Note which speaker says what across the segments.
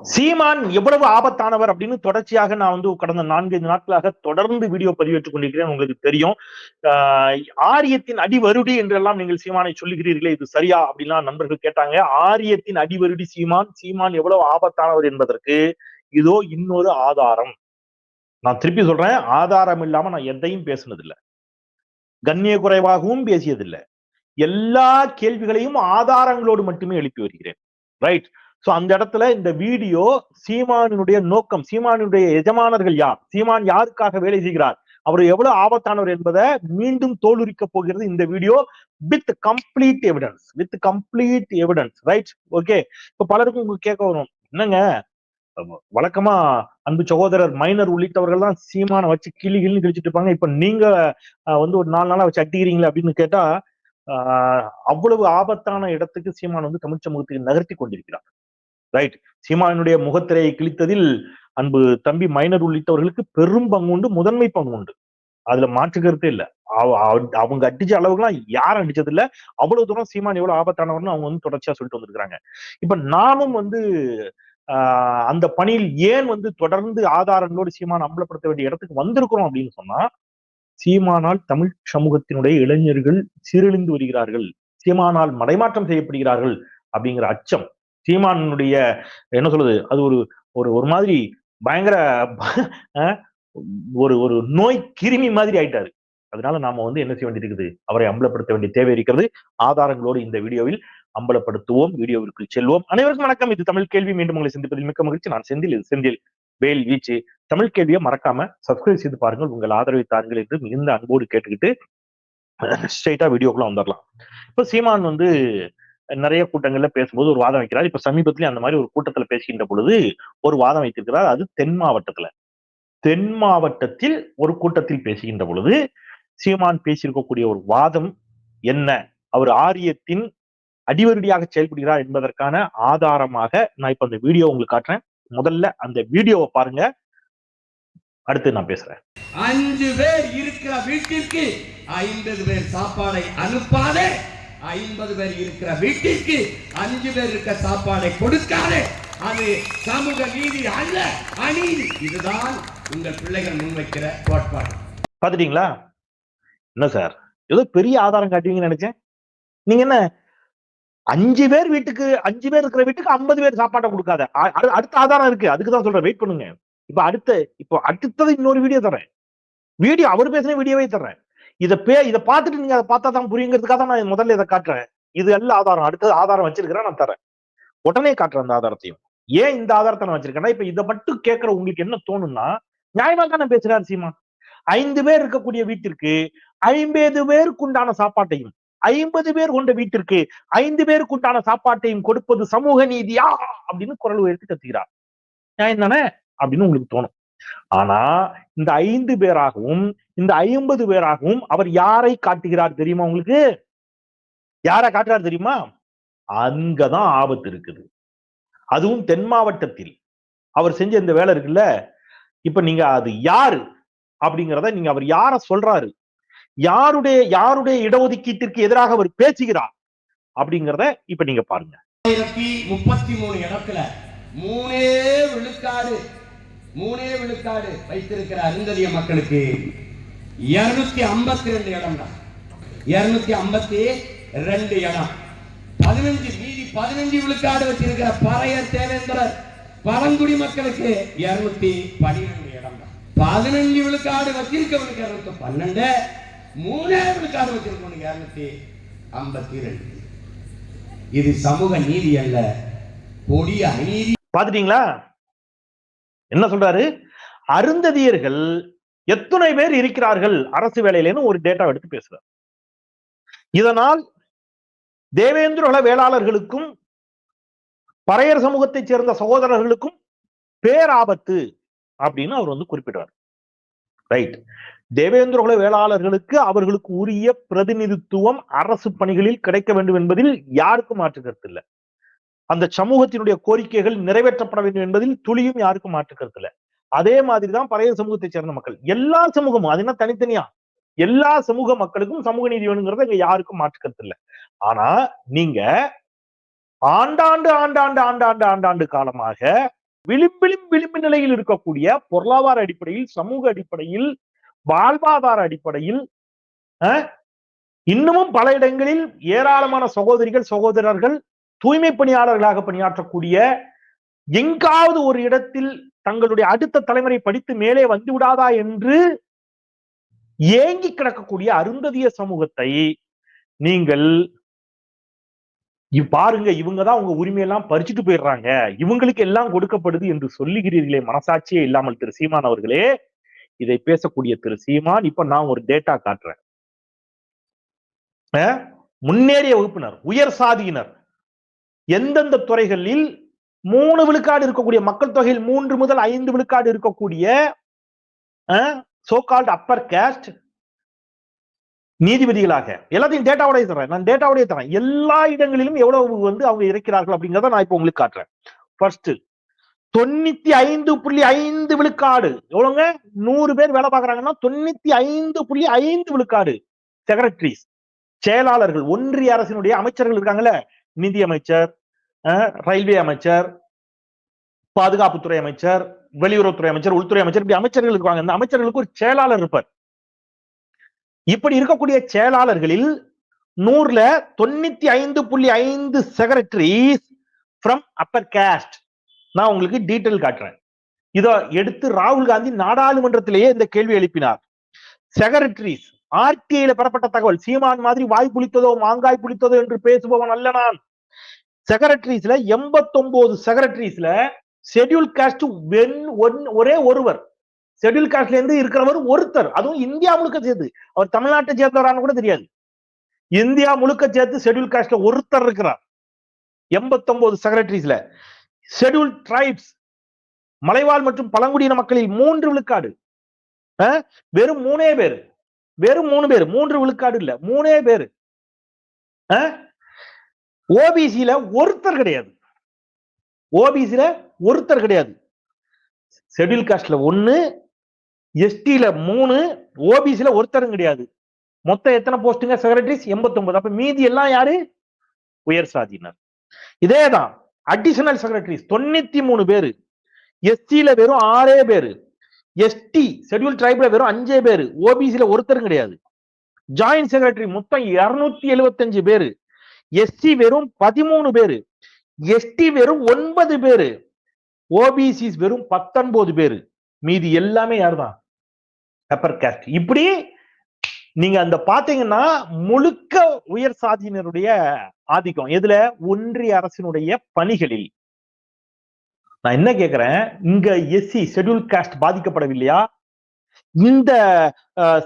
Speaker 1: சீமான் எவ்வளவு ஆபத்தானவர் அப்படின்னு தொடர்ச்சியாக நான் வந்து கடந்த நான்கைந்து நாட்களாக தொடர்ந்து வீடியோ பதிவேற்றுக் கொண்டிருக்கிறேன். உங்களுக்கு தெரியும். ஆரியத்தின் அடிவருடி என்றெல்லாம் நீங்கள் சீமானை சொல்லுகிறீர்களே இது சரியா அப்படின்லாம் நண்பர்கள் கேட்டாங்க. ஆரியத்தின் அடிவருடி சீமான் சீமான் எவ்வளவு ஆபத்தானவர் என்பதற்கு இதோ இன்னொரு ஆதாரம். நான் திருப்பி சொல்றேன் ஆதாரம் இல்லாம நான் எதையும் பேசினதில்லை. கண்ணிய குறைவாகவும் பேசியதில்லை. எல்லா கேள்விகளையும் ஆதாரங்களோடு மட்டுமே எழுப்பி வருகிறேன். ரைட் சோ அந்த இடத்துல இந்த வீடியோ சீமானினுடைய நோக்கம் சீமானினுடைய எஜமானர்கள் யார்? சீமான் யாருக்காக வேலை செய்கிறார்? அவர் எவ்வளவு ஆபத்தானவர் என்பதை மீண்டும் தோலுரிக்க போகிறது இந்த video with complete evidence with complete evidence right okay இப்ப பலருக்கும் உங்களுக்கு கேட்க வரும் என்னங்க? வழக்கமா அன்பு சகோதரர் மைனர் உள்ளிட்டவர்கள் தான் சீமான வச்சு கிளி கிளி கிழிச்சிட்டு இருப்பாங்க. இப்ப நீங்க வந்து ஒரு நாலு நாளா வச்சு அட்டிக்கிறீங்களே அப்படின்னு கேட்டா ஆஹ், அவ்வளவு ஆபத்தான இடத்துக்கு சீமான் வந்து தமிழ் சமூகத்துக்கு நகர்த்தி கொண்டிருக்கிறார். ரைட் சீமானுடைய முகத்திரையை கிழித்ததில் அன்பு தம்பி மைனர் உள்ளிட்டவர்களுக்கு பெரும் பங்கு உண்டு முதன்மை பங்கு உண்டு. அதுல மாற்று கருத்தே இல்ல. அவ- அவங்க அடிச்ச அளவுக்குலாம் யாரும் அடிச்சது இல்ல. அவ்வளவு தூரம் சீமான் எவ்வளவு ஆபத்தானவர்னு அவங்க வந்து தொடர்ச்சியா சொல்லிட்டு வந்திருக்காங்க இப்ப நாமும் வந்து ஆஹ் அந்த பணியில் ஏன் வந்து தொடர்ந்து ஆதாரங்களோடு சீமான் அம்பலப்படுத்த வேண்டிய இடத்துக்கு வந்திருக்கிறோம் அப்படின்னு சொன்னா சீமானால் தமிழ் சமூகத்தினுடைய இளைஞர்கள் சீரழிந்து வருகிறார்கள். சீமானால் மடைமாற்றம் செய்யப்படுகிறார்கள் அப்படிங்கிற அச்சம். சீமானுடைய என்ன சொல்றது அது ஒரு ஒரு ஒரு மாதிரி பயங்கர ஒரு ஒரு நோய் கிருமி மாதிரி ஆயிட்டாரு. அதனால நாம வந்து என்ன செய்ய வேண்டியிருக்குது அவரை அம்பலப்படுத்த வேண்டிய தேவை இருக்கிறது. ஆதாரங்களோடு இந்த வீடியோவில் அம்பலப்படுத்துவோம். வீடியோவிற்குள் செல்வோம். அனைவருக்கும் வணக்கம். இது தமிழ் கேள்வி. மீண்டும் உங்களை சந்திப்பதில் மிக்க மகிழ்ச்சி. நான் செந்தில். இது செந்தில். வேல் வீச்சு. தமிழ் கேள்வியை மறக்காம சப்ஸ்கிரைப் செய்து பாருங்கள். உங்கள் ஆதரவை தாருங்கள் என்று மிகுந்த அன்போடு கேட்டுக்கிட்டு ஸ்ட்ரைட்டா வீடியோக்குள்ள வந்துடலாம் இப்ப சீமான் வந்து நிறைய கூட்டங்கள்ல பேசும்போது ஒரு வாதம் வைக்கிறார். இப்ப சமீபத்திலே அந்த மாதிரி ஒரு கூட்டத்துல பேசுகின்ற பொழுது ஒரு வாதம் வைத்திருக்கிறார். அது தென் மாவட்டத்துல. தென் மாவட்டத்தில் ஒரு கூட்டத்தில் பேசுகின்ற பொழுது சீமான் பேசியிருக்கக்கூடிய ஒரு வாதம் என்ன? அவர் ஆரியத்தின் அடிவருடியாக செயல்படுகிறார் என்பதற்கான ஆதாரமாக நான் இப்ப அந்த வீடியோ உங்களுக்கு காட்டுறேன். முதல்ல அந்த வீடியோவை பாருங்க. அடுத்து நான் பேசுறேன்.
Speaker 2: அஞ்சு பேர் இருக்கிற வீட்டிற்கு ஐம்பது பேர் சாப்பாடை அனுப்பாதே. ஐம்பது பேர் இருக்கிற வீட்டிற்கு அஞ்சு பேர் இருக்க சாப்பாடை கொடுக்காதே அது சமூக நீதி அல்ல அநீதி. இதுதான் உங்கள் பிள்ளைகள் முன்வைக்கிற கோட்பாடு.
Speaker 1: பாத்துட்டீங்களா என்ன சார்? ஏதோ பெரிய ஆதாரம் காட்டுவீங்கன்னு நினைச்சேன். நீங்க என்ன அஞ்சு பேர் வீட்டுக்கு அஞ்சு பேர் இருக்கிற வீட்டுக்கு ஐம்பது பேர் சாப்பாட்டை கொடுக்காத. அடுத்த ஆதாரம் இருக்கு. அதுக்கு தான் சொல்றேன். வெயிட் பண்ணுங்க. இப்ப அடுத்த இப்போ அடுத்தது இன்னொரு வீடியோ தரேன் வீடியோ அவர் பேசின வீடியோவே தர்றேன். இதை பே இதை பார்த்துட்டு நீங்க அதை பார்த்தா தான் புரியுங்கிறதுக்காக தான் நான் முதல்ல இதை காட்டுறேன். இது எல்லாம் ஆதாரம் அடுத்தது ஆதாரம் வச்சிருக்கிறேன் நான் தரேன் உடனே காட்டுறேன் அந்த ஆதாரத்தையும். ஏன் இந்த ஆதாரத்தை நான் வச்சிருக்கேன்னா இப்ப இதை மட்டும் கேட்கற உங்களுக்கு என்ன தோணும்னா நியாயமா தானே பேசுறாரு சீமா. ஐந்து பேர் இருக்கக்கூடிய வீட்டிற்கு ஐம்பது பேருக்கு உண்டான சாப்பாட்டையும் ஐம்பது பேர் கொண்ட வீட்டிற்கு ஐந்து பேருக்கு உண்டான சாப்பாட்டையும் கொடுப்பது சமூக நீதியா? அப்படின்னு குரல் உயர்த்தி கத்துகிறார். நியாயம் தானே? அப்படின்னு உங்களுக்கு தோணும். ஆனா இந்த ஐந்து பேராகவும் இந்த ஐம்பது பேராகவும் அவர் யாரை காட்டுகிறார் தெரியுமா உங்களுக்கு? யாரை காட்டுறார் தெரியுமா? அங்கதான் ஆபத்து இருக்குது. அதுவும் தென் மாவட்டத்தில். அவர் செஞ்ச இந்த வேலை இருக்குல்ல? இப்ப நீங்க அது யாரு? அப்படிங்கிறத நீங்க அவர் யார சொல்றாரு? யாருடைய யாருடைய இடஒதுக்கீட்டிற்கு எதிராக அவர் பேசுகிறார்? அப்படிங்கிறத இப்ப நீங்க பாருங்க.
Speaker 2: ஆயிரத்தி முப்பத்தி மூணு இடத்துல மூணே விழுக்காடு மூணே விழுக்காடு வைத்திருக்கிற அருந்ததிய மக்களுக்கு. இருநூத்தி ஐம்பத்தி ரெண்டு இடம் தான் இருநூத்தி ஐம்பத்தி ரெண்டு இடம். பதினஞ்சு மீதி பதினஞ்சு விழுக்காடு வச்சிருக்கிற பறையர் தேவேந்திரர் பழங்குடி மக்களுக்கு இருநூத்தி பனிரெண்டு இடம் தான் பதினஞ்சு விழுக்காடு வச்சிருக்கவனுக்கு இருநூத்தி பன்னெண்டு மூணாயிரம் விழுக்காடு வச்சிருக்கவனுக்கு இருநூத்தி ஐம்பத்தி ரெண்டு. இது சமூக நீதி அல்ல கொடிய அநீதி.
Speaker 1: பாத்துட்டீங்களா? என்ன சொல்றாரு? அருந்ததியர்கள் எத்தனை பேர் இருக்கிறார்கள் அரசு வேலையிலேன்னு ஒரு டேட்டா எடுத்து பேசுறார். இதனால் தேவேந்திரகுல வேளாளர்களுக்கும் பறையர் சமூகத்தைச் சேர்ந்த சகோதரர்களுக்கும் பேராபத்து அப்படின்னு அவர் வந்து குறிப்பிடுறார். ரைட் தேவேந்திரகுல வேளாளர்களுக்கு அவர்களுக்கு உரிய பிரதிநிதித்துவம் அரசு பணிகளில் கிடைக்க வேண்டும் என்பதில் யாருக்கும் மாற்று கருத்து இல்லை. அந்த சமூகத்தினுடைய கோரிக்கைகள் நிறைவேற்றப்பட வேண்டும் என்பதில் துளியும் யாருக்கும் மாற்று கருத்து இல்லை. அதே மாதிரிதான் பழைய சமூகத்தை சேர்ந்த மக்கள். எல்லா சமூகமும் அது என்ன தனித்தனியா? எல்லா சமூக மக்களுக்கும் சமூக நீதி வேணுங்கிறத இங்க யாருக்கும் மாற்றுக்கிறது இல்லை ஆனா நீங்க ஆண்டாண்டு ஆண்டாண்டு ஆண்டாண்டு ஆண்டாண்டு காலமாக விளிம்பிலும் விளிம்பு நிலையில் இருக்கக்கூடிய பொருளாதார அடிப்படையில் சமூக அடிப்படையில் வாழ்வாதார அடிப்படையில் அஹ், இன்னமும் பல இடங்களில் ஏராளமான சகோதரிகள் சகோதரர்கள் தூய்மை பணியாளர்களாக பணியாற்றக்கூடிய எங்காவது ஒரு இடத்தில் தங்களுடைய அடுத்த தலைமுறை படித்து மேலே வந்து விடாதா என்று ஏங்கி கிடக்கக்கூடிய அருந்ததிய சமூகத்தை நீங்கள் பாருங்க இவங்கதான் உங்க உரிமையெல்லாம் பறிச்சுட்டு போயிடுறாங்க. இவங்களுக்கு எல்லாம் கொடுக்கப்படுது என்று சொல்லுகிறீர்களே மனசாட்சியே இல்லாமல் திரு சீமான் அவர்களே. இதை பேசக்கூடிய திரு சீமான் இப்ப நான் ஒரு டேட்டா காட்டுறேன். அஹ், முன்னேறிய வகுப்பினர் உயர் சாதியினர். எந்தெந்த துறைகளில் மூணு விழுக்காடு இருக்கக்கூடிய மக்கள் தொகையில் மூன்று முதல் ஐந்து விழுக்காடு இருக்கக்கூடிய சோகால்ட் அப்பர் கேஸ்ட் நீதிபதிகளாக. எல்லாத்தையும் டேட்டாவோடய தரேன். நான் டேட்டாவோடய தரேன். எல்லா இடங்களிலும் எவ்வளவு வந்து அவங்க இருக்கிறார்கள் அப்படிங்கிறத நான் இப்போ உங்களுக்கு காட்டுறேன். ஃபர்ஸ்ட் தொண்ணூத்தி ஐந்து புள்ளி ஐந்து விழுக்காடு. எவ்வளவுங்க? நூறு பேர் வேலை பார்க்கறாங்கன்னா தொண்ணூத்தி ஐந்து புள்ளி ஐந்து விழுக்காடு. செக்ரட்டரிஸ் செயலாளர்கள் ஒன்றிய அரசினுடைய அமைச்சர்கள் இருக்காங்கல்ல. நிதி அமைச்சர் ரயில்வே அமைச்சர் பாதுகாப்புத்துறை அமைச்சர் வெளியுறவுத்துறை அமைச்சர் உள்துறை அமைச்சர் இப்படி அமைச்சர்கள் இருக்காங்க. இந்த அமைச்சர்களுக்கு ஒரு செயலாளர் இருப்பார். இப்படி இருக்கக்கூடிய செயலாளர்களில் நூறுல தொண்ணூத்தி ஐந்து புள்ளி ஐந்து செக்ரட்டரிஸ் ஃப்ரம் அப்பர் கேஸ்ட் நான் உங்களுக்கு டீட்டெயில் காட்டுறேன். இதோ எடுத்து ராகுல் காந்தி நாடாளுமன்றத்திலேயே இந்த கேள்வி எழுப்பினார். செக்ரட்டரிஸ் ஆர்டிஐல பெறப்பட்ட தகவல் சீமான் மாதிரி வாய் புளித்ததோ மாங்காய் புளித்ததோ என்று பேசுபவன் அல்ல நான். செக்ரட்டரிஸ்ல எண்பத்தொன்பது செக்ரட்டரிஸ்ல ஷெட்யூல் காஸ்ட் ஒரே ஒருவர். ஷெட்யூல் காஸ்ட்ல இருந்து இருக்கிறவர் ஒருத்தர். அதுவும் இந்தியா முழுக்க சேர்த்து அவர் தமிழ்நாட்டை சேர்ந்தவரான்னு கூட தெரியாது. இந்தியா முழுக்க சேர்த்து ஷெட்யூல் காஸ்ட்ல ஒருத்தர் இருக்கிறார். எண்பத்தொன்பது செக்ரட்டரிஸ்ல ஷெட்யூல் டிரைப்ஸ் மலைவாழ் மற்றும் பழங்குடியின மக்களில் மூன்று விழுக்காடு. வெறும் மூணே பேர். வெறும் மூணு பேர். மூன்று விழுக்காடு இல்ல. மூணே பேர். ஓபிசியில ஒருத்தர் கிடையாது. ஓபிசியில ஒருத்தர் கிடையாது. ஷெட்யூல் காஸ்ட்ல ஒன்னு எஸ்டியில மூணு ஓபிசியில ஒருத்தரும் கிடையாது. மொத்தம் எத்தனை போஸ்டுங்க செக்ரட்டரிஸ் எண்பத்தி அப்ப மீதி எல்லாம் யாரு? உயர் சாதியினர். இதேதான் அடிஷனல் செக்ரட்டரிஸ் தொண்ணூத்தி மூணு பேரு. எஸ்டில வெறும் ஆறே பேரு. எஸ்டி ஷெட்யூல் ட்ரைப்ல வெறும் அஞ்சே பேரு. ஓபிசில ஒருத்தரும் கிடையாது. ஜாயின்ட் செக்ரட்டரி மொத்தம் இருநூத்தி எழுபத்தஞ்சு பேரு. எஸ்சி வெறும் பதிமூணு பேரு. எஸ்டி வெறும் ஒன்பது பேரு. ஓபிசிஸ் வெறும் பத்தொன்பது பேரு. மீதி எல்லாமே யாருதான்? அப்பர் காஸ்ட் இப்படி நீங்க அந்த பாத்தீங்கன்னா முழுக்க உயர் சாதியினருடைய ஆதிக்கம். எதுல? ஒன்றிய அரசினுடைய பணிகளில். நான் என்ன கேக்குறேன்? இங்க எஸ்சி ஷெட்யூல் காஸ்ட் பாதிக்கப்படவில்லையா? இந்த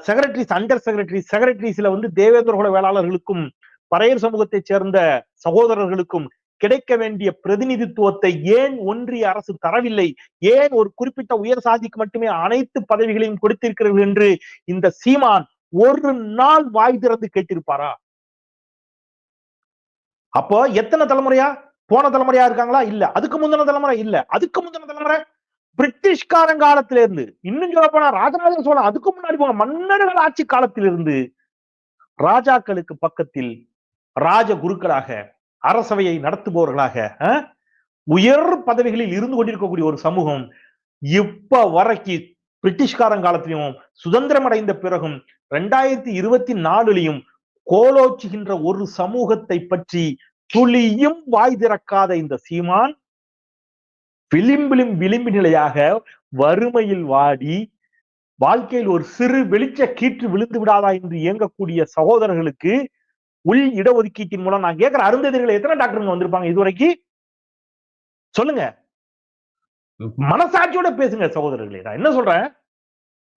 Speaker 1: செக்ரட்டரிஸ் அண்டர் செக்ரட்டரி செக்ரட்டரிஸ்ல வந்து தேவேந்திர குல வேளாளர்களுக்கும் பறையர் சமூகத்தைச் சேர்ந்த சகோதரர்களுக்கும் கிடைக்க வேண்டிய பிரதிநிதித்துவத்தை ஏன் ஒன்றிய அரசு தரவில்லை? ஏன் ஒரு குறிப்பிட்ட உயர் சாதிக்கு மட்டுமே அனைத்து பதவிகளையும் கொடுத்திருக்கிறது என்று இந்த சீமான் ஒரு நாள் வாய் திறந்து கேட்டிருப்பாரா? அப்போ எத்தனை தலைமுறையா? போன தலைமுறையா இருக்காங்களா? இல்ல. அதுக்கு முந்தின தலைமுறை இல்ல. அதுக்கு முந்தின தலைமுறை பிரிட்டிஷ்காரன் காலத்துல இருந்து இன்னும் சொல்ல போனா ராஜராஜ சோழன் அதுக்கு முன்னாடி போன மன்னர்கள் ஆட்சி காலத்திலிருந்து ராஜாக்களுக்கு பக்கத்தில் ராஜ குருக்களாக அரசவையை நடத்துபவர்களாக உயர் பதவிகளில் இருந்து கொண்டிருக்கக்கூடிய ஒரு சமூகம் இப்ப வரைக்கும் பிரிட்டிஷ்காரன் காலத்திலையும் சுதந்திரம் அடைந்த பிறகும் ரெண்டாயிரத்தி இருபத்தி நாலுலையும் கோலோச்சுகின்ற ஒரு சமூகத்தை பற்றி துளியும் வாய் திறக்காத இந்த சீமான் விளிம்பிலும் விளிம்பு நிலையாக வறுமையில் வாடி வாழ்க்கையில் ஒரு சிறு வெளிச்ச கீற்று விழுந்து விடாதா என்று இயங்கக்கூடிய சகோதரர்களுக்கு உள் இடஒதுக்கீட்டின் மூலம் நான் கேட்கிற அருந்ததிகள் எத்தனை டாக்டருங்க வந்திருப்பாங்க இதுவரைக்கும்? சொல்லுங்க. மனசாட்சியோட பேசுங்க சகோதரர்களே. நான் என்ன சொல்றேன்?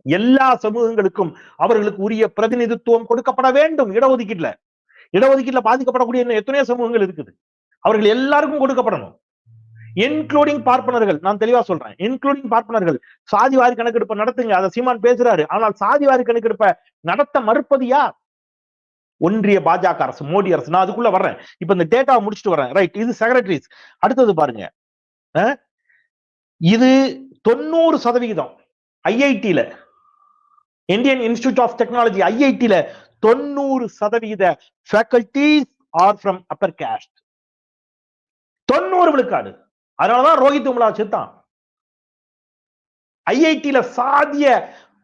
Speaker 1: எல்லா சமூகங்களுக்கும் அவர்களுக்கு உரிய பிரதிநிதித்துவம் கொடுக்கப்பட வேண்டும் இடஒதுக்கீட்டுல. இடஒதுக்கீட்டுல பாதிக்கப்படக்கூடிய இன்னும் எத்தனையோ சமூகங்கள் இருக்குது. அவர்கள் எல்லாருக்கும் கொடுக்கப்படணும். இன்க்ளூடிங் பார்ப்பனர்கள். நான் தெளிவா சொல்றேன். இன்க்ளூடிங் பார்ப்பனர்கள். சாதிவாரி கணக்கெடுப்பை நடத்துங்க. அதை சீமான் பேசுறாரு. ஆனால் சாதிவாரி கணக்கெடுப்பை நடத்த மறுப்பது யார்? ஒன்றிய பாஜக அரசு மோடி அரசு. நான் அதுக்குள்ள வர்றேன். இப்ப இந்த டேட்டாவை முடிச்சுட்டு வரேன் ரைட் இது செக்ரட்டரிஸ் அடுத்தது பாருங்க. அஹ், இது தொண்ணூறு சதவிகிதம். ஐஐடியில இந்தியன் இன்ஸ்டிடியூட் ஆஃப் டெக்னாலஜி ஐஐடியில தொண்ணூறு சதவிகித faculties are from upper caste தொண்ணூறு விழுக்காடு. அதனாலதான் ரோஹித் உமலா செத்தான். ஐஐடியில சாதிய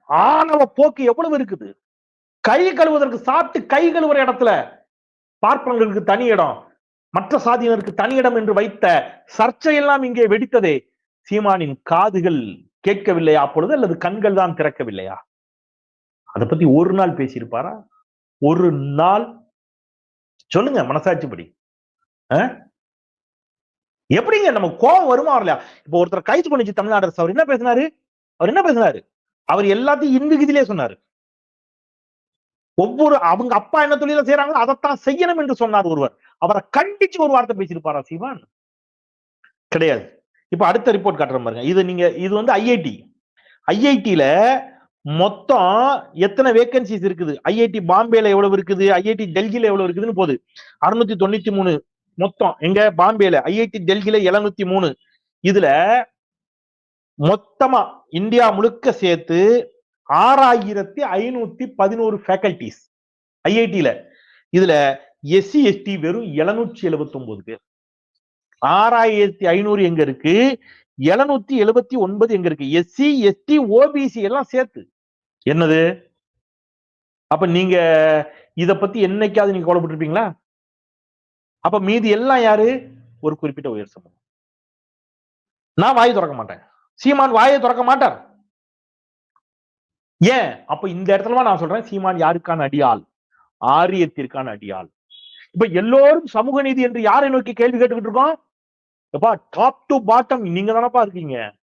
Speaker 1: ஆணவ போக்கு எவ்வளவு இருக்குது? கை கழுவுவதற்கு சாப்பிட்டு கை கழுவுற இடத்துல பார்ப்பனர்களுக்கு தனி இடம். மற்ற சாதியினருக்கு தனி இடம் என்று வைத்த சர்ச்சையெல்லாம் இங்கே வெடித்ததே. சீமானின் காதுகள் கேட்கவில்லையா அப்பொழுது அல்லது கண்கள் தான் திறக்கவில்லையா? அதை பத்தி ஒரு நாள் பேசியிருப்பாரா? ஒரு நாள். சொல்லுங்க மனசாட்சிப்படி. எப்படிங்க நம்ம கோபம் வருமா வரலையா? இப்ப ஒருத்தர் கைது பண்ணிச்சு தமிழ்நாடு அரசு. அவர் என்ன பேசினாரு? அவர் என்ன பேசினாரு? அவர் எல்லாத்தையும் இந்து இன்விகிதிலே சொன்னாரு. ஒவ்வொரு அவங்க அப்பா என்ன தொழில செய்யறாங்களோ அதைத்தான் செய்யணும் என்று சொன்னார் ஒருவர். அவரை கண்டிச்சு ஒரு வார்த்தை பேசியிருப்பாரா சிவன் கிடையாது. இப்ப அடுத்த ரிப்போர்ட் காட்டுறேன் பாருங்க. இது நீங்க இது வந்து ஐஐடி ஐஐடியில மொத்தம் எத்தனை வேகன்சிஸ் இருக்குது? ஐஐடி பாம்பேல எவ்வளவு இருக்குது? ஐஐடி டெல்லியில எவ்வளவு இருக்குதுன்னு போகுது. அறுநூத்தி தொண்ணூத்தி மூணு. மொத்தம். எங்க? பாம்பேல. ஐஐடி டெல்லியில எழுநூத்தி மூணு. இதுல மொத்தமா இந்தியா முழுக்க சேர்த்து ஆறாயிரத்தி ஐநூத்தி பதினோரு ஃபேக்கல்டிஸ் ஐஐடியில இதுல எஸ்சி எஸ்டி வெறும் எழுநூற்றி எழுபத்தி ஒன்பது பேர். ஆறாயிரத்தி ஐநூறு எங்க இருக்கு? எழுநூத்தி எழுபத்தி ஒன்பது எங்க இருக்கு? எஸ்சி எஸ்டி ஓபிசி எல்லாம் சேர்த்து. என்னது? அப்ப நீங்க இத பத்தி என்னைக்காவது நீங்க கவலைப்பட்டிருப்பீங்களா? அப்ப மீதி எல்லாம் யாரு? ஒரு குறிப்பிட்ட உயர் சமூகம். நான் வாயை திறக்க மாட்டேன். சீமான் வாயை திறக்க மாட்டார். ஏன்? அப்ப இந்த இடத்துல நான் சொல்றேன் சீமான் யாருக்கான அடியாள்? ஆரியத்திற்கான அடியாள். இப்ப எல்லோரும் சமூக நீதி என்று யாரை நோக்கி கேள்வி கேட்டுக்கிட்டு இருக்கோம் எப்பா டாப் டு பாட்டம் நீங்க தானப்பா இருக்கீங்க.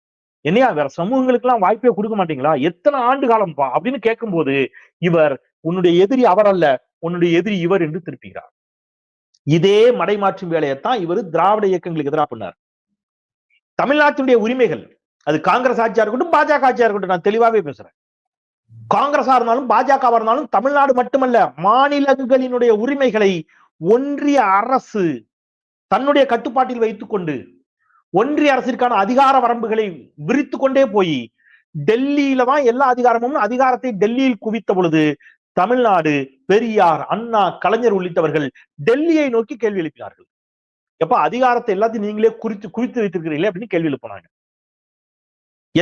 Speaker 1: என்னையா வேற சமூகங்களுக்கு எல்லாம் வாய்ப்பே கொடுக்க மாட்டீங்களா? எத்தனை ஆண்டு காலம்ப்பா? அப்படின்னு கேட்கும்போது இவர் உன்னுடைய எதிரி அவர் அல்ல உன்னுடைய எதிரி இவர் என்று திருப்புகிறார். இதே மடைமாற்றும் வேலையைத்தான் இவர் திராவிட இயக்கங்களுக்கு எதிராக பண்ணார். தமிழ்நாட்டினுடைய உரிமைகள் அது காங்கிரஸ் ஆட்சியா இருக்கட்டும் பாஜக ஆட்சியா இருக்கட்டும் நான் தெளிவாவே பேசுறேன். காங்கிரஸா இருந்தாலும் பாஜகவா இருந்தாலும் தமிழ்நாடு மட்டுமல்ல மாநிலங்களினுடைய உரிமைகளை ஒன்றிய அரசு தன்னுடைய கட்டுப்பாட்டில் வைத்துக் கொண்டு ஒன்றிய அரசிற்கான அதிகார வரம்புகளை விரித்து கொண்டே போய் டெல்லியில தான் எல்லா அதிகாரமும் அதிகாரத்தை டெல்லியில் குவித்த பொழுது தமிழ்நாடு பெரியார் அண்ணா கலைஞர் உள்ளிட்டவர்கள் டெல்லியை நோக்கி கேள்வி எழுப்பினார்கள். எப்ப அதிகாரத்தை எல்லாத்தையும் நீங்களே குறித்து குவித்து வைத்திருக்கிறீங்களே அப்படின்னு கேள்வி எழுப்பினாங்க.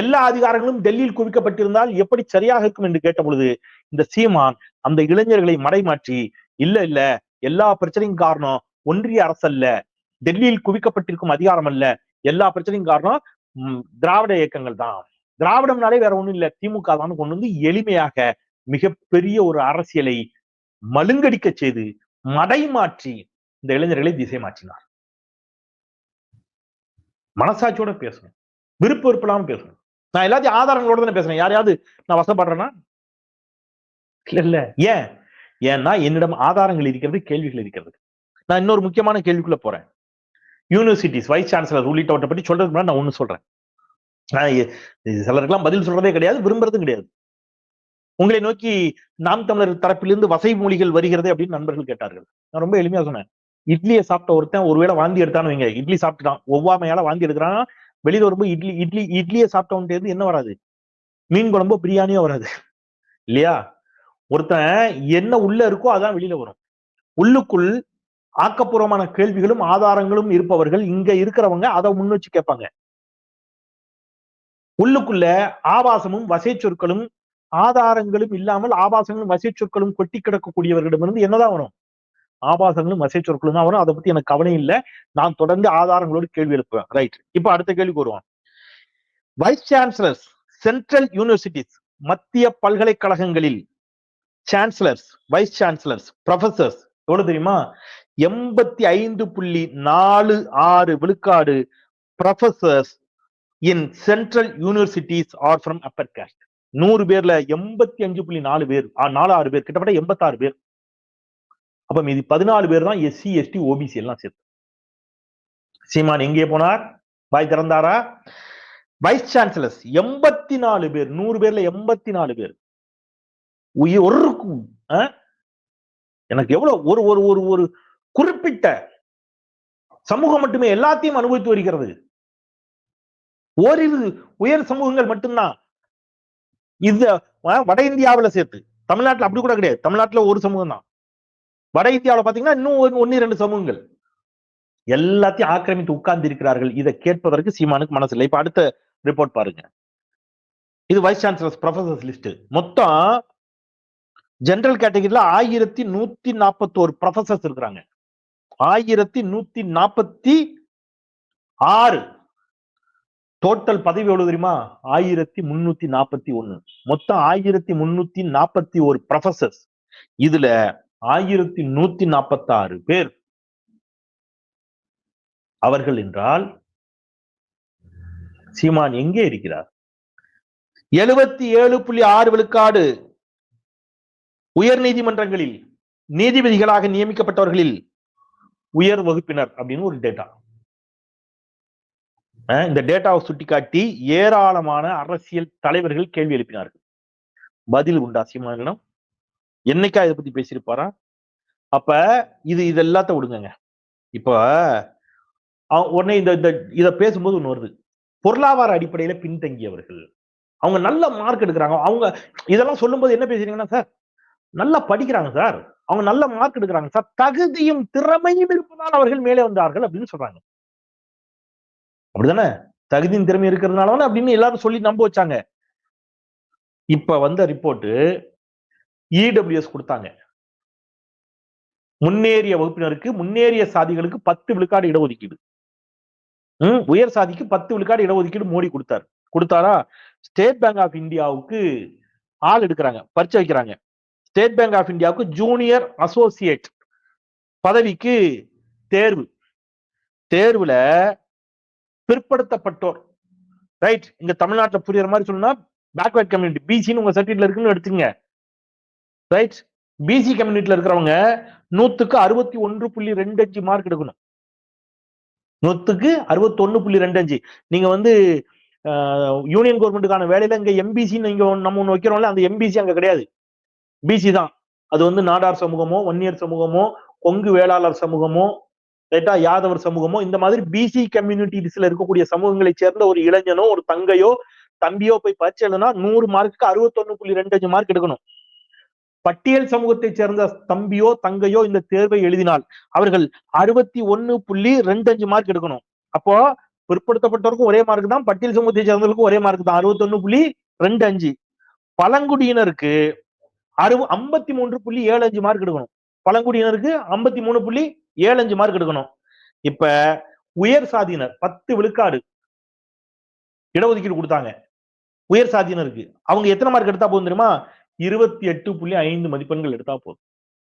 Speaker 1: எல்லா அதிகாரங்களும் டெல்லியில் குவிக்கப்பட்டிருந்தால் எப்படி சரியாக இருக்கும் என்று கேட்ட பொழுது இந்த சீமான் அந்த இளைஞர்களை மடைமாற்றி இல்ல இல்ல எல்லா பிரச்சனையும் காரணம் ஒன்றிய அரசு அல்ல டெல்லியில் குவிக்கப்பட்டிருக்கும் அதிகாரம் அல்ல. எல்லா பிரச்சனையும் காரணம் திராவிட இயக்கங்கள் தான். திராவிடம்னாலே வேற ஒண்ணும் இல்ல. திமுக தான் கொண்டு வந்து எளிமையாக மிகப்பெரிய ஒரு அரசியலை மழுங்கடிக்க செய்து மடைமாற்றி இந்த இளைஞர்களை திசை மாற்றினார். மனசாட்சியோட பேசணும். விருப்ப வெறுப்பு பேசணும். நான் எல்லாத்தையும் ஆதாரங்களோட தானே பேசுறேன் யாரையாவது நான் வசப்படுறேன்னா? இல்ல இல்ல. ஏன்? ஏன்னா என்னிடம் ஆதாரங்கள் இருக்கிறது கேள்விகள் இருக்கிறது. நான் இன்னொரு முக்கியமான கேள்விக்குள்ள போறேன். யூனிவர்சிட்டிஸ் வைஸ் சான்சலர் உள்ளிட்டவற்றை பற்றி சொல்றதுக்கு முன்னாடி நான் ஒண்ணு சொல்றேன். சிலருக்கெல்லாம் பதில் சொல்றதே கிடையாது விரும்புறதும் கிடையாது. உங்களை நோக்கி நாம் தமிழர் தரப்பிலிருந்து வசை மொழிகள் வருகிறது அப்படின்னு நண்பர்கள் கேட்டார்கள். நான் ரொம்ப எளிமையா சொன்னேன். இட்லியை சாப்பிட்ட ஒருத்தன் ஒருவேளை வாந்தி எடுத்தான்னு வைங்க. இட்லி சாப்பிட்டுட்டான். ஒவ்வாமையால வாந்தி எடுக்கிறான். வெளியில வரும்போது இட்லி இட்லி இட்லியை சாப்பிட்டவன்ட்டு இருந்து என்ன வராது? மீன் குழம்போ பிரியாணியோ வராது. இல்லையா? ஒருத்தன் என்ன உள்ள இருக்கோ அதான் வெளியில வரும். உள்ளுக்குள் ஆக்கப்பூர்வமான கேள்விகளும் ஆதாரங்களும் இருப்பவர்கள் இங்க இருக்கிறவங்க அதை முன் வச்சு கேட்பாங்க. உள்ளுக்குள்ள ஆபாசமும் வசை சொற்களும் ஆதாரங்களும் இல்லாமல் ஆபாசங்களும் வசை சொற்களும் கொட்டி கிடக்கக்கூடியவர்களிடமிருந்து என்னதான் வரும்? ஆபாசங்களும் வசை சொற்களும் தான் வரும். அதை பத்தி எனக்கு கவனம் இல்லை. நான் தொடர்ந்து ஆதாரங்களோடு கேள்வி எழுப்புவேன். ரைட் இப்ப அடுத்த கேள்விக்கு வருவோம். வைஸ் சான்சலர்ஸ் சென்ட்ரல் யூனிவர்சிட்டிஸ் மத்திய பல்கலைக்கழகங்களில் சான்சலர்ஸ் வைஸ் சான்சலர்ஸ் ப்ரொஃபசர்ஸ் எவ்வளவு தெரியுமா? எண்பத்தி ஐந்து புள்ளி நாலு ஆறு விழுக்காடு professors in central universities are from upper caste நூறு பேர்ல எண்பத்தி அஞ்சு புள்ளி நாலு பேர் ஆ, நாலு ஆறு பேர் கிட்டத்தட்ட எண்பத்தாறு பேர். அப்ப மீதி பதினாலு பேர் தான் எஸ்சி எஸ்டி ஓபிசி எல்லாம் சேர்த்து. சீமான் எங்கே போனார்? வாய் திறந்தாரா? வைஸ் சான்சலர்ஸ் எண்பத்தி நாலு பேர் நூறு பேர்ல எண்பத்தி நாலு பேர் ஒரு எனக்கு எவ்வளவு ஒரு ஒரு ஒரு ஒரு குறிப்பிட்ட சமூகம் மட்டுமே எல்லாத்தையும் அனுபவித்து வருகிறது. ஓரிரு உயர் சமூகங்கள் மட்டும்தான். இந்த வட இந்தியாவில் சேர்த்து. தமிழ்நாட்டுல அப்படி கூட கிடையாது. தமிழ்நாட்டுல ஒரு சமூகம் தான் வட இந்தியாவுல பாத்தீங்கன்னா இன்னும் ஒரு- ஒன்னு இரண்டு சமூகங்கள். எல்லாத்தையும் ஆக்கிரமித்து உட்கார்ந்து இருக்கிறார்கள். இதை கேட்பதற்கு சீமானுக்கு மனசு இல்லை. இப்ப அடுத்த ரிப்போர்ட் பாருங்க. இது வைஸ் சான்சலர்ஸ் ப்ரொஃபசர்ஸ் லிஸ்ட் மொத்தம் ஜெனரல் கேட்டகரியில ஆயிரத்தி நூத்தி நாற்பத்தோரு ப்ரொஃபசர்ஸ் இருக்கிறாங்க. ஆயிரத்தி நூத்தி நாற்பத்தி ஆறு. டோட்டல் பதவி எவ்வளவு தெரியுமா? ஆயிரத்தி முன்னூத்தி நாற்பத்தி ஒண்ணு. மொத்தம் ஆயிரத்தி முன்னூத்தி நாற்பத்தி ஒரு ப்ரொஃபசர்ஸ் இதுல ஆயிரத்தி நூத்தி நாற்பத்தி ஆறு பேர். அவர்கள் என்றால் சீமான் எங்கே இருக்கிறார்? எழுபத்தி ஏழு புள்ளி ஆறு விழுக்காடு உயர் நீதிமன்றங்களில் நீதிபதிகளாக நியமிக்கப்பட்டவர்களில் உயர் வகுப்பினர் அப்படின்னு ஒரு டேட்டா இந்த டேட்டாவை சுட்டிக்காட்டி ஏராளமான அரசியல் தலைவர்கள் கேள்வி எழுப்பினார்கள். பதில் உண்டா சீமானிடம்? என்னைக்கா இதை பத்தி பேசியிருப்பாரா அப்ப இது இது எல்லாத்த விடுங்க இப்ப அவ- உடனே இந்த இந்த பேசும்போது ஒன்று வருது. பொருளாதார அடிப்படையில பின்தங்கியவர்கள். அவங்க நல்ல மார்க் எடுக்கிறாங்க. அவங்க இதெல்லாம் சொல்லும்போது என்ன பேசுறீங்கன்னா சார் நல்லா படிக்கிறாங்க சார். அவங்க நல்ல மார்க் எடுக்கிறாங்க சார். தகுதியும் திறமையும் இருப்பதால் அவர்கள் மேலே வந்தார்கள் அப்படின்னு சொல்றாங்க. அப்படிதானே? தகுதியும் திறமை இருக்கிறதுனால அப்படின்னு எல்லாரும் சொல்லி நம்ப வச்சாங்க. இப்ப வந்த ரிப்போர்ட் இடபிள்யூஎஸ் கொடுத்தாங்க. முன்னேறிய வகுப்பினருக்கு முன்னேறிய சாதிகளுக்கு பத்து விழுக்காடு இடஒதுக்கீடு. ம், உயர் சாதிக்கு பத்து விழுக்காடு இடஒதுக்கீடு மோடி கொடுத்தாரு. கொடுத்தாரா? ஸ்டேட் பேங்க் ஆஃப் இந்தியாவுக்கு ஆள் எடுக்கிறாங்க பரிச்சை வைக்கிறாங்க. ஸ்டேட் பேங்க் ஆஃப் இந்தியாவுக்கு ஜூனியர் அசோசியேட் பதவிக்கு தேர்வு. தேர்வுல பிற்படுத்தப்பட்டோர். ரைட் இங்க தமிழ்நாட்டில் புரியுற மாதிரி சொல்லணும்னா பேக்வேர்ட் கம்யூனிட்டி பிசின்னு உங்க சர்டிஃபிகேட்ல இருக்குன்னு எடுத்துங்க ரைட் பிசி கம்யூனிட்டில இருக்கிறவங்க நூத்துக்கு அறுபத்தி ஒன்று புள்ளி ரெண்டு அஞ்சு மார்க் எடுக்கணும். நூத்துக்கு அறுபத்தி ஒன்று புள்ளி ரெண்டு அஞ்சு. நீங்க வந்து யூனியன் கவர்மெண்ட்டுக்கான வேலையில இங்க எம்பிசின்னு இங்க நம்ம ஒன்று வைக்கிறோம்ல அந்த எம்பிசி அங்க கிடையாது. பிசி தான். அது வந்து நாடார் சமூகமோ வன்னியர் சமூகமோ கொங்கு வேளாளர் சமூகமோ ரைட்டா யாதவர் சமூகமோ இந்த மாதிரி பிசி கம்யூனிட்டிஸ்ல இருக்கக்கூடிய சமூகங்களை சேர்ந்த ஒரு இளைஞனோ ஒரு தங்கையோ தம்பியோ போய் பரீட்சை எழுதுனா நூறு மார்க்குக்கு அறுபத்தொன்னு புள்ளி ரெண்டு அஞ்சு மார்க் எடுக்கணும். பட்டியல் சமூகத்தை சேர்ந்த தம்பியோ தங்கையோ இந்த தேர்வை எழுதினால் அவர்கள் அறுபத்தி ஒன்னு புள்ளி ரெண்டு அஞ்சு மார்க் எடுக்கணும். அப்போ பிற்படுத்தப்பட்டவருக்கும் ஒரே மார்க் தான் பட்டியல் சமூகத்தை சேர்ந்தவர்களுக்கும் ஒரே மார்க் தான் அறுபத்தொன்னு புள்ளி ரெண்டு அஞ்சு பழங்குடியினருக்கு அறு ஐம்பத்தி மூன்று புள்ளி ஏழு அஞ்சு மார்க் எடுக்கணும். பழங்குடியினருக்கு ஐம்பத்தி மூணு புள்ளி ஏழு அஞ்சு மார்க் எடுக்கணும். இப்ப உயர் சாதியினர் பத்து விழுக்காடு இடஒதுக்கீடு கொடுத்தாங்க. உயர் சாதியினருக்கு. அவங்க எத்தனை மார்க் எடுத்தா போதும் தெரியுமா? இருபத்தி எட்டு புள்ளி ஐந்து மதிப்பெண்கள் எடுத்தா போதும்.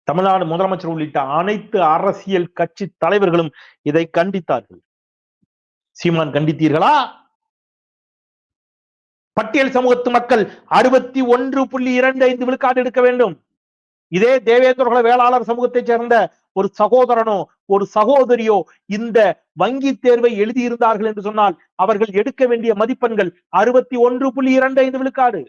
Speaker 1: தமிழ்நாடு முதலமைச்சர் உள்ளிட்ட அனைத்து அரசியல் கட்சி தலைவர்களும் இதை கண்டித்தார்கள். சீமான் கண்டித்தீர்களா? பட்டியல் சமூகத்து மக்கள் அறுபத்தி ஒன்று புள்ளி இரண்டு ஐந்து விழுக்காடு எடுக்க வேண்டும். இதே தேவேந்திரகுல வேளாளர் சமூகத்தைச் சேர்ந்த ஒரு சகோதரனோ ஒரு சகோதரியோ இந்த வங்கி தேர்வை எழுதியிருந்தார்கள் என்று சொன்னால் அவர்கள் எடுக்க வேண்டிய மதிப்பெண்கள் அறுபத்தி ஒன்று புள்ளி இரண்டு ஐந்து விழுக்காடு.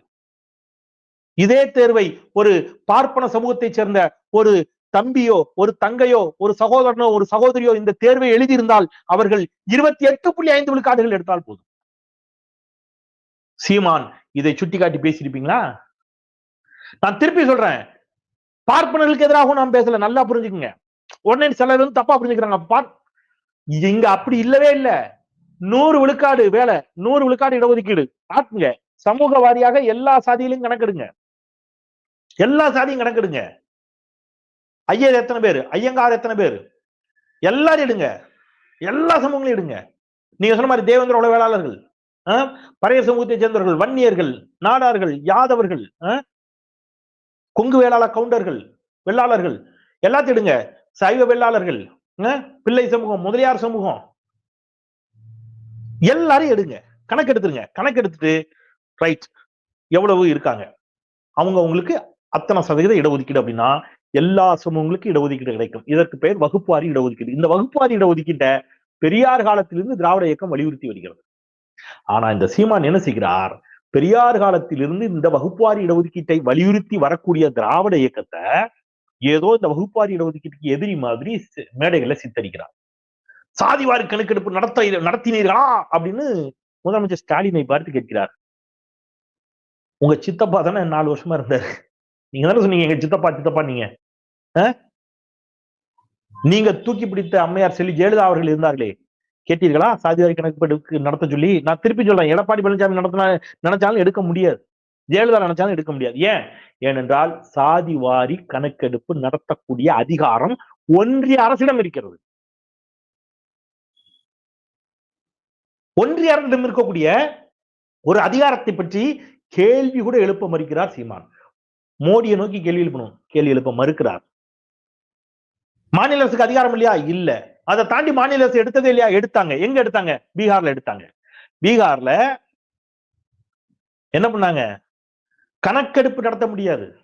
Speaker 1: இதே தேர்வை ஒரு பார்ப்பன சமூகத்தைச் சேர்ந்த ஒரு தம்பியோ ஒரு தங்கையோ ஒரு சகோதரனோ ஒரு சகோதரியோ இந்த தேர்வை எழுதியிருந்தால் அவர்கள் இருபத்தி எட்டு புள்ளி ஐந்து விழுக்காடுகள் எடுத்தால் போதும். சீமான் இதை சுட்டிக்காட்டி பேசியிருப்பீங்களா? நான் திருப்பி சொல்றேன். பார்ப்பனர்களுக்கு எதிராகவும் நான் பேசல நல்லா புரிஞ்சுக்குங்க. உடனே சிலர் வந்து தப்பா புரிஞ்சுக்கிறாங்க. பார் இங்க அப்படி இல்லவே இல்ல. நூறு விழுக்காடு வேலை நூறு விழுக்காடு இடஒதுக்கீடு. பாத்துங்க சமூக வாரியாக எல்லா சாதியிலும் கணக்கெடுங்க. எல்லா சாதியும் கணக்கெடுங்க ஐயர் எத்தனை பேர்? ஐயங்கார் எத்தனை பேர்? எல்லாரும் எடுங்க எல்லா சமூகங்களையும் எடுங்க நீங்க சொன்ன மாதிரி தேவேந்திர உலக வேளாளர்கள் பழைய பறைய சமூகத்தை சேர்ந்தவர்கள் வன்னியர்கள் நாடார்கள் யாதவர்கள் கொங்கு வேளாள கவுண்டர்கள் வெள்ளாளர்கள் எல்லாத்தையும் எடுங்க சைவ வெள்ளாளர்கள் பிள்ளை சமூகம் முதலியார் சமூகம். எல்லாரும் எடுங்க கணக்கெடுத்துருங்க. கணக்கெடுத்துட்டு ரைட் எவ்வளவு இருக்காங்க? அவங்க உங்களுக்கு அத்தனை சதவீத இடஒதுக்கீடு அப்படின்னா எல்லா சமூகங்களுக்கும் இடஒதுக்கீடு கிடைக்கும். இதற்கு பெயர் வகுப்பாரி இடஒதுக்கீடு. இந்த வகுப்பாரி இடஒதுக்கீட்டை பெரியார் காலத்திலிருந்து திராவிட இயக்கம் வலியுறுத்தி வருகிறது. ஆனா இந்த சீமான் என்ன செய்கிறார்? பெரியார் காலத்திலிருந்து இந்த வகுப்பாரி இடஒதுக்கீட்டை வலியுறுத்தி வரக்கூடிய திராவிட இயக்கத்தை ஏதோ இந்த வகுப்பாரி இடஒதுக்கீட்டுக்கு எதிரி மாதிரி சி- சித்தரிக்கிறார். சாதிவாரி கணக்கெடுப்பு நடத்த நடத்தினீர்களா? அப்படின்னு முதலமைச்சர் ஸ்டாலினை பார்த்து கேட்கிறார். உங்க சித்தப்பா தானே நாலு வருஷமா இருந்தாரு. நீங்க தானே சொன்னீங்க எங்க சித்தப்பா சித்தப்பா நீங்க. நீங்க தூக்கி பிடித்த அம்மையார் செல்வி ஜெயலலிதா அவர்கள் இருந்தார்களே. கேட்டீர்களா? சாதிவாரி கணக்கு நடத்த சொல்லி நான் திருப்பி சொல்றேன் எடப்பாடி பழனிசாமி நடத்தினா நினைச்சாலும் எடுக்க முடியாது. ஜெயலலிதா நினைச்சாலும் எடுக்க முடியாது. ஏன்? ஏனென்றால் சாதிவாரி கணக்கெடுப்பு நடத்தக்கூடிய அதிகாரம் ஒன்றிய அரசிடம் இருக்கிறது. ஒன்றிய அரசிடம் இருக்கக்கூடிய ஒரு அதிகாரத்தை பற்றி கேள்வி கூட எழுப்ப மறுக்கிறார் சீமான். மோடியை நோக்கி கேள்வி எழுப்பணும். கேள்வி எழுப்ப மறுக்கிறார். மாநில அரசுக்கு அதிகாரம் இல்லையா? இல்ல. அதை தாண்டி மாநில அரசு எடுத்ததே இல்லையா? எடுத்தாங்க. எங்க எடுத்தாங்க? பீகார்ல எடுத்தாங்க. பீகார்ல என்ன பண்ணாங்க? கணக்கெடுப்பு நடத்த முடியாது.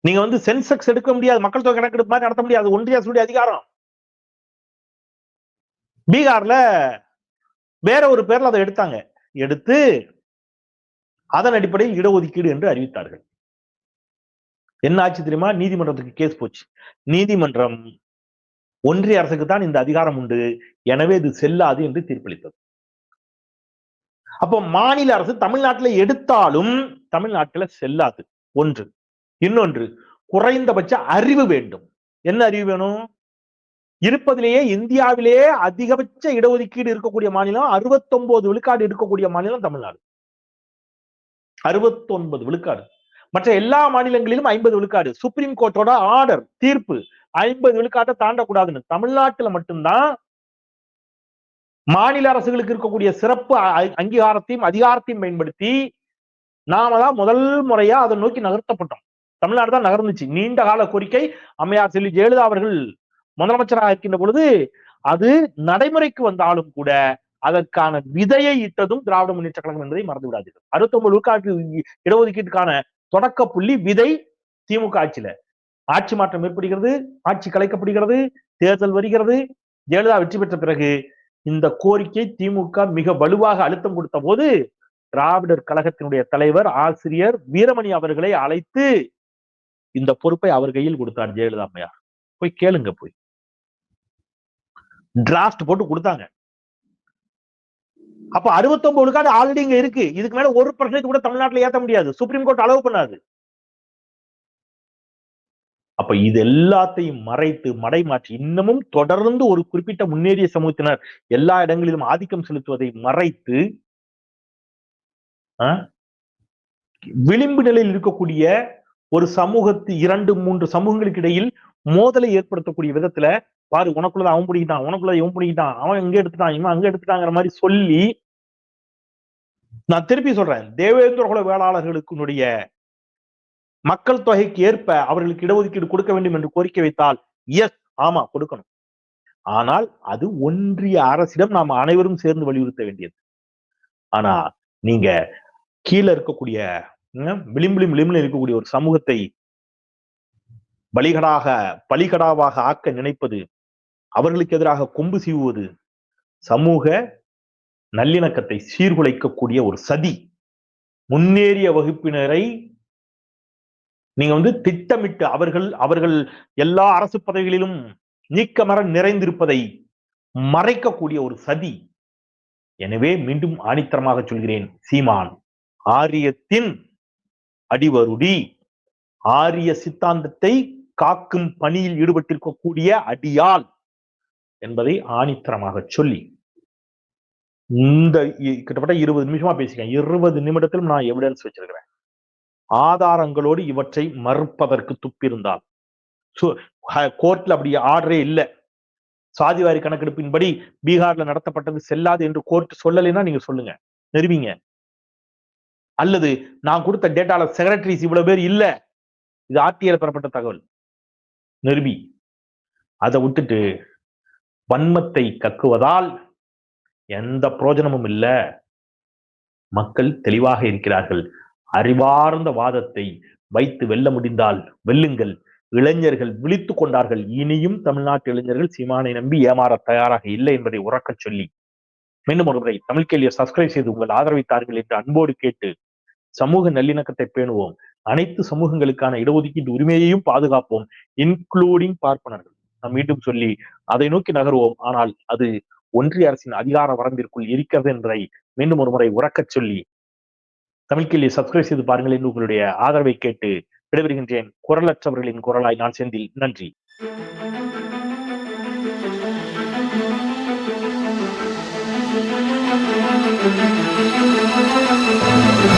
Speaker 1: நீங்க வந்து சென்செக்ஸ் எடுக்க முடியாது. மக்கள் தொகை கணக்கெடுப்பு மாதிரி நடத்த முடியாது. ஒன்றிய அரசுடைய அதிகாரம். பீகார்ல வேற ஒரு பேர்ல அதை எடுத்தாங்க. எடுத்து அதன் அடிப்படையில் இடஒதுக்கீடு என்று அறிவித்தார்கள். என்ன ஆச்சு தெரியுமா? நீதிமன்றத்துக்கு கேஸ் போச்சு. நீதிமன்றம் ஒன்றிய அரசுக்கு தான் இந்த அதிகாரம் உண்டு. எனவே இது செல்லாது என்று தீர்ப்பளித்தது. அப்போ மாநில அரசு தமிழ்நாட்டுல எடுத்தாலும் தமிழ்நாட்டுல செல்லாது. ஒன்று. இன்னொன்று குறைந்தபட்ச அறிவு வேண்டும். என்ன அறிவு வேணும்? இருப்பதிலேயே இந்தியாவிலேயே அதிகபட்ச இடஒதுக்கீடு இருக்கக்கூடிய மாநிலம் 69 விழுக்காடு இருக்கக்கூடிய மாநிலம் தமிழ்நாடு. 69 விழுக்காடு. மற்ற எல்லா மாநிலங்களிலும் ஐம்பது விழுக்காடு. சுப்ரீம் கோர்ட்டோட ஆர்டர் தீர்ப்பு. ஐம்பது விழுக்காட்டை தாண்டக்கூடாதுன்னு. தமிழ்நாட்டுல மட்டும்தான் மாநில அரசுகளுக்கு இருக்கக்கூடிய சிறப்பு அங்கீகாரத்தையும் அதிகாரத்தையும் பயன்படுத்தி நாம தான் முதல் முறையா அதை நோக்கி நகர்த்தப்பட்டோம். தமிழ்நாடு தான் நகர்ந்துச்சு. நீண்ட கால கோரிக்கை. அம்மையார் செல்வி ஜெயலலிதா அவர்கள் முதலமைச்சராக இருக்கின்ற பொழுது அது நடைமுறைக்கு வந்தாலும் கூட அதற்கான விதையை இட்டதும் திராவிட முன்னேற்ற கழகம் என்பதை மறந்து விடாதீர்கள் அறுபத்தி ஒன்பது விழுக்காட்டு இடஒதுக்கீட்டுக்கான தொடக்க புள்ளி விதை திமுக ஆட்சியில. ஆட்சி மாற்றம் ஏற்படுகிறது ஆட்சி கலைக்கப்படுகிறது தேர்தல் வருகிறது. ஜெயலலிதா வெற்றி பெற்ற பிறகு இந்த கோரிக்கை திமுக மிக வலுவாக அழுத்தம் கொடுத்த போது திராவிடர் கழகத்தினுடைய தலைவர் ஆசிரியர் வீரமணி அவர்களை அழைத்து இந்த பொறுப்பை அவர் கையில் கொடுத்தார் ஜெயலலிதா அம்மையார். போய் கேளுங்க போய். டிராஃப்ட் போட்டு கொடுத்தாங்க. அப்ப 69 விழுக்காடு ஆல்ரெடி இங்க இருக்கு. இதுக்கு மேல ஒரு பர்சன்டேஜ் கூட தமிழ்நாட்டுல ஏத்த முடியாது. சுப்ரீம் கோர்ட் அலோவ் பண்ணாது. அப்ப இது எல்லாத்தையும் மறைத்து மடைமாற்றி இன்னமும் தொடர்ந்து ஒரு குறிப்பிட்ட முன்னேறிய சமூகத்தினர் எல்லா இடங்களிலும் ஆதிக்கம் செலுத்துவதை மறைத்து விளிம்பு நிலையில் இருக்கக்கூடிய ஒரு சமூகத்து இரண்டு மூன்று சமூகங்களுக்கு இடையில் மோதலை ஏற்படுத்தக்கூடிய விதத்துல பாரு உனக்குள்ள அவன் பிடிக்கிட்டான் உனக்குள்ள இவன் பிடிக்கிட்டான் அவன் இங்க எடுத்துட்டான் இவன் அங்க எடுத்துட்டாங்கிற மாதிரி சொல்லி நான் திருப்பி சொல்றேன். தேவேந்திர குல வேளாளர்களுக்குடைய மக்கள் தொகைக்கு ஏற்ப அவர்களுக்கு இடஒதுக்கீடு கொடுக்க வேண்டும் என்று கோரிக்கை வைத்தால் எஸ் ஆமா கொடுக்கணும். ஆனால் அது ஒன்றிய அரசிடம் நாம் அனைவரும் சேர்ந்து வலியுறுத்த வேண்டியது. ஆனா நீங்க கீழே இருக்கக்கூடிய ம், விளிம்பில் இருக்கக்கூடிய ஒரு சமூகத்தை பலிகடாக பலிகடாவாக ஆக்க நினைப்பது அவர்களுக்கு எதிராக கொம்பு சீவுவது சமூக நல்லிணக்கத்தை சீர்குலைக்கக்கூடிய ஒரு சதி. முன்னேறிய வகுப்பினரை நீங்க வந்து திட்டமிட்டு அவர்கள் அவர்கள் எல்லா அரசு பதவிகளிலும் நீக்கமர நிறைந்திருப்பதை மறைக்கக்கூடிய ஒரு சதி. எனவே மீண்டும் ஆணித்தரமாக சொல்கிறேன் சீமான் ஆரியத்தின் அடிவருடி ஆரிய சித்தாந்தத்தை காக்கும் பணியில் ஈடுபட்டிருக்கக்கூடிய அடியால் என்பதை ஆணித்தரமாக சொல்லி இந்த இ- கிட்டத்தட்ட இருபது நிமிஷமா பேசிக்கிறேன் இருபது நிமிடத்திலும் நான் எவிடன்ஸ் வச்சிருக்கிறேன். ஆதாரங்களோடு இவற்றை மறுப்பதற்கு துப்பிருந்தால். கோர்ட்ல அப்படி ஆர்டரே இல்லை. சாதிவாரி கணக்கெடுப்பின்படி பீகார்ல நடத்தப்பட்டது செல்லாது என்று கோர்ட் சொல்லலைன்னா நீங்க சொல்லுங்க. நிறுவீங்க அல்லது நான் கொடுத்த டேட்டால செக்ரட்டரிஸ் இவ்வளவு பேர் இல்ல. இது ஆர்டிஐல பெறப்பட்ட தகவல். நிறுவி அதை விட்டுட்டு வன்மத்தை கக்குவதால் எந்த பிரயோஜனமும் இல்லை. மக்கள் தெளிவாக இருக்கிறார்கள். அறிவார்ந்த வாதத்தை வைத்து வெல்ல முடிந்தால் வெல்லுங்கள். இளைஞர்கள் விழித்துக் கொண்டார்கள். இனியும் தமிழ்நாட்டு இளைஞர்கள் சீமானை நம்பி ஏமாற தயாராக இல்லை என்பதை உறக்கச் சொல்லி. மீண்டும் ஒரு முறை தமிழ் கேள்வியை சப்ஸ்கிரைப் செய்து உங்கள் ஆதரவித்தார்கள் என்று அன்போடு கேட்டு சமூக நல்லிணக்கத்தை பேணுவோம். அனைத்து சமூகங்களுக்கான இடஒதுக்கீட்டு உரிமையையும் பாதுகாப்போம் இன்க்ளூடிங் பார்ப்பனர்கள். நாம் மீண்டும் சொல்லி அதை நோக்கி நகருவோம். ஆனால் அது ஒன்றிய அரசின் அதிகார வரம்பிற்குள் இருக்கிறது என்பதை மீண்டும் ஒரு முறை உறக்கச் சொல்லி தமிழ்கிள்ளி சப்ஸ்கிரைப் செய்து பாருங்கள் என்று உங்களுடைய ஆதரவை கேட்டு விடைபெறுகின்றேன் குரலற்றவர்களின் குரலாய் நான் செந்தில் நன்றி Thank you.